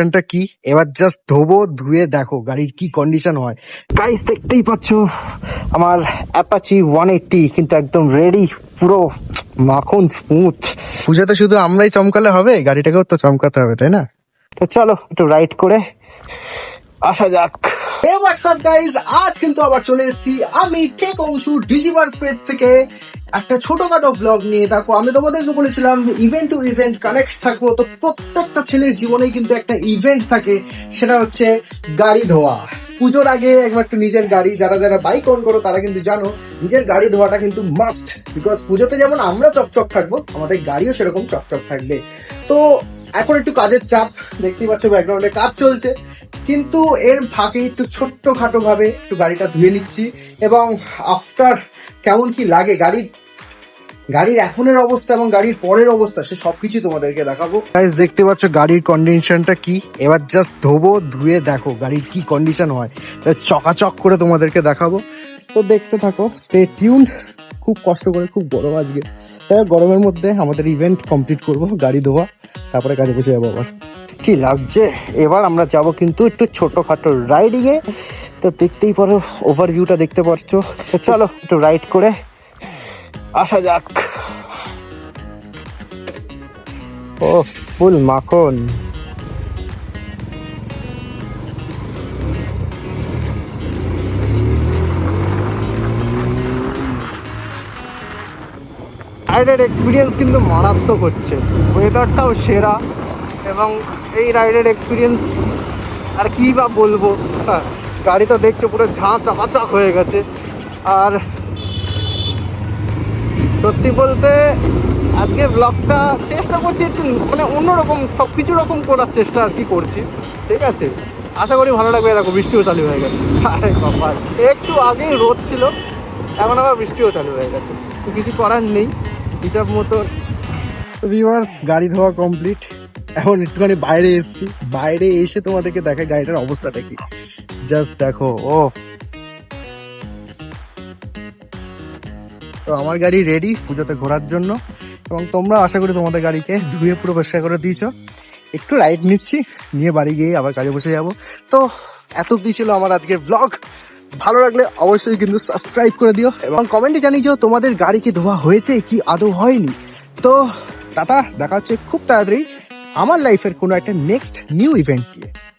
কন্ডিশনটা কি? এবার জাস্ট ধোবো, ধুয়ে দেখো গাড়ির কি কন্ডিশন হয়। প্রাইস দেখতেই পাচ্ছ, আমার অ্যাপাচি ওয়ান এইটটি কিন্তু একদম রেডি পুরো মাখন স্মুথ পুজোতে শুধু আমরাই চমকালে হবে, গাড়িটাকেও তো চমকাতে হবে, তাই না? তো চলো, একটু রাইড করে আসা যাক। হে হোয়াটসঅ্যাপ গাইজ আজ কিন্তু আবার চলে এসেছি। আমি টেক অংশু ডিজিভার স্পেস থেকে একটা ছোটখাটো ব্লগ নিয়ে। দেখো, আমি তোমাদেরকে বলেছিলাম ইভেন্ট টু ইভেন্ট কানেক্ট থাকব। তো প্রত্যেকটা ছেলের জীবনেই কিন্তু একটা ইভেন্ট থাকে, সেটা হচ্ছে গাড়ি ধোয়া। পুজোর আগে একবার একটু নিজের গাড়ি, যারা যারা বাইক অন করো, তারা কিন্তু জানো, নিজের গাড়ি ধোয়াটা কিন্তু মাস্ট বিকজ পুজোতে যেমন আমরা চকচক থাকব, আমাদের গাড়িও সেরকম চকচক থাকবে। তো এখন একটু কাজের চাপ, দেখতেই পাচ্ছ ব্যাকগ্রাউন্ডে কাজ চলছে। কিন্তু এর ফাঁকে একটু ছোট্ট খাটো ভাবে একটু গাড়িটা ধুয়ে নিচ্ছি এবং আফটার কেমন কি লাগে, গাড়ির গাড়ির এখনের অবস্থা এবং গাড়ির পরের অবস্থা, সে সবকিছু তোমাদেরকে দেখাবো। গাইস দেখতে পাচ্ছ গাড়ির কন্ডিশনটা কি? এবার জাস্ট ধোবো, ধুয়ে দেখো গাড়ির কি কন্ডিশন হয়। চকাচক করে তোমাদেরকে দেখাবো। তো দেখতে থাকো স্টে টিউন খুব কষ্ট করে, খুব গরম আজকে। তাই গরমের মধ্যে আমাদের ইভেন্ট কমপ্লিট করব, গাড়ি ধোয়া, তারপরে কাজে বসে যাব আবার। কি লাগছে? এবার আমরা যাব কিন্তু একটু ছোটখাটো রাইডিং এ। তো দেখতেই পারো ওভারভিউটা দেখতে পাচ্ছ তো চলো, একটু রাইড করে আসা যাক। ও, ফুল মাখন। রাইডের এক্সপিরিয়েন্স কিন্তু মারাত্মক হচ্ছে। ওয়েদারটাও সেরা। এবং এই রাইডের এক্সপিরিয়েন্স আর কি বা বলব? হ্যাঁ গাড়ি তো দেখছ, পুরো ঝাঁ চাপাচাক হয়ে গেছে। আর সত্যি বলতে আজকে ব্লগটা চেষ্টা করছি একটু মানে অন্যরকম সব কিছু রকম করার চেষ্টা আর কি করছি। ঠিক আছে? আশা করি ভালো লাগবে, এরকম বৃষ্টিও চালু হয়ে গেছে। একটু আগেই রোদ ছিল, এখন আবার বৃষ্টিও চালু হয়ে গেছে। কিছু করার নেই, হিসাব মতো গাড়ি ধোয়া কমপ্লিট এখন একটুখানি বাইরে এসেছি। বাইরে এসে তোমাদেরকে দেখে গাড়িটার অবস্থাটা কি। জাস্ট দেখো, ও। তো আমার গাড়ি রেডি পুজোতে ঘোরার জন্য। এবং তোমরা আশা করি তোমাদের গাড়িকে ধুয়ে পুরো পরিষ্কার করে দিয়েছ। একটু রাইড নিচ্ছি, নিয়ে বাড়ি গিয়ে আবার কাজে বসে যাব। তো এত অব্দি ছিল আমার আজকের ব্লগ ভালো লাগলে অবশ্যই কিন্তু সাবস্ক্রাইব করে দিও এবং কমেন্টে জানিয়েছো তোমাদের গাড়ি কি ধোয়া হয়েছে কি আদৌ হয়নি। তো টাটা, দেখা হচ্ছে খুব তাড়াতাড়ি। আমার লাইফের কোনো একটা নেক্সট নিউ ইভেন্ট দিয়ে।